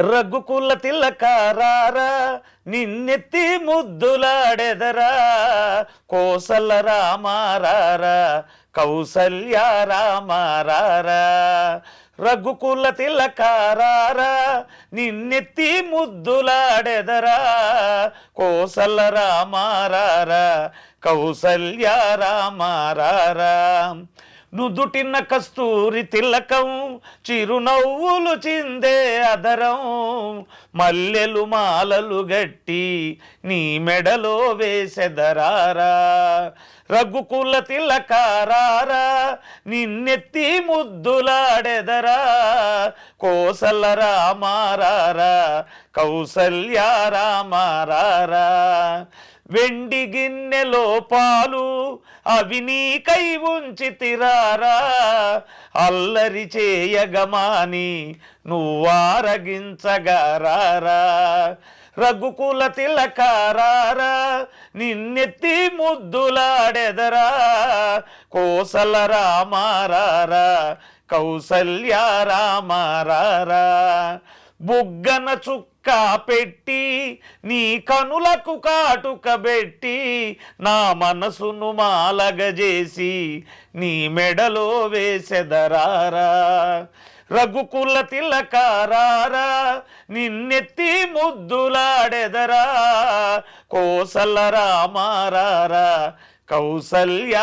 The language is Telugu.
రఘుకుల తిలకారారా నిన్నెత్తి ముద్దులాడెదరా కోసల రామారారా కౌసల్య రామారారా. రఘుకుల తిలకారారా నిన్నెత్తి ముద్దులాడెదరా కోసల రామారారా కౌసల్య రామారారా. నుదుటిన కస్తూరి తిలకం చిరునవ్వులు చిందే అదరం. మల్లెలు మాలలు గట్టి నీ మెడలో వేసెదరారా రఘుకుల తిలకారారా నిన్నెత్తి ముద్దులాడెదరా. కోసల రామారారా కౌసల్య వెండి గిన్నెలో పాలు అవి నీకై ఉంచి తిరారా అల్లరి చేయగమాని నువ్వారగించగారారా. రఘుకుల తిలకారారా నిన్నెత్తి ముద్దులాడెదరా. కోసల రామారారా కౌసల్య బుగ్గన చుక్క పెట్టి నీ కనులకు కాటుక పెట్టి నా మనసును మాలగజేసి నీ మెడలో వేసెదరారా. రఘుకుల తిలకారారా నిన్నెత్తి ముద్దులాడెదరా. కోసల రామారారా కౌసల్య